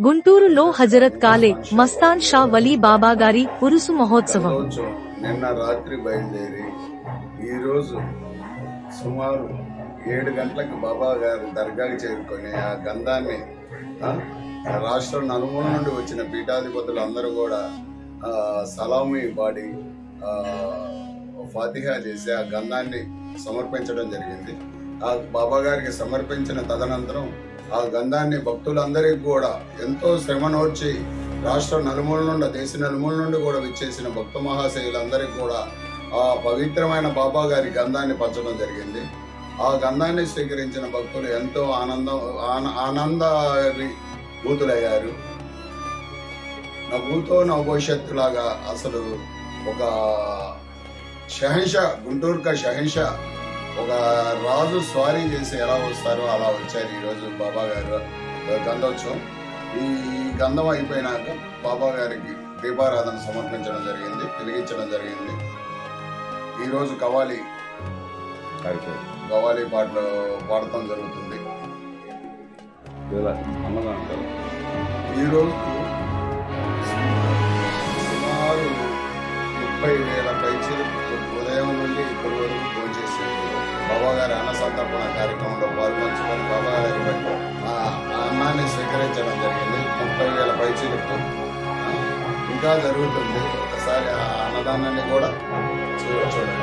గుంటూరులో హజరత్ కాలే మస్తాన్ షా వలీ బాబా గారి ఉరుసు మహోత్సవం. నిన్న రాత్రి బయలుదేరి ఈరోజు సుమారు ఏడు గంటలకు బాబా గారి దర్గాకి చేరుకొని ఆ గంధాన్ని రాష్ట్రం నలుమూల నుండి వచ్చిన పీఠాధిపతులు అందరూ కూడా సలామీ పాడి ఫాతిహా చేసి ఆ గంధాన్ని సమర్పించడం జరిగింది. ఆ బాబా గారికి సమర్పించిన తదనంతరం ఆ గంధాన్ని భక్తులందరికీ కూడా ఎంతో శ్రమ నోడ్చి రాష్ట్ర నలుమూల నుండి దేశ నలుమూల నుండి కూడా విచ్చేసిన భక్త మహాశైలందరికీ కూడా ఆ పవిత్రమైన బాబా గారి గంధాన్ని పంచడం జరిగింది. ఆ గంధాన్ని స్వీకరించిన భక్తులు ఎంతో ఆనందం ఆనంద భూతులయ్యారు నా భూతో నా భవిష్యత్తులాగా అసలు ఒక షహన్షా గుంటూరుక కా షహన్షా ఒక రాజు స్వారీ చేసి ఎలా వస్తారో అలా వచ్చారు ఈరోజు బాబా గారు. గంధోత్సవం. ఈ గంధం అయిపోయినాక బాబా గారికి దీపారాధన సమర్పించడం జరిగింది వెలిగించడం జరిగింది. ఈరోజు కవాలి గవాలి పాటలు పాడటం జరుగుతుంది. ఈరోజు సుమారు ముప్పై వేల ఉదయం నుండి ఇప్పటి వరకు భోంచేసి బాబా గారి అన్న సంతర్పణ కార్యక్రమంలో పాల్పంచుకొని బాబా గారి బట్టి ఆ అన్నాన్ని స్వీకరించడం జరిగింది. ముప్పై వేల పైచీలకు. ఇంకా జరుగుతుంది. ఒకసారి ఆ అన్నదానాన్ని కూడా చూడండి.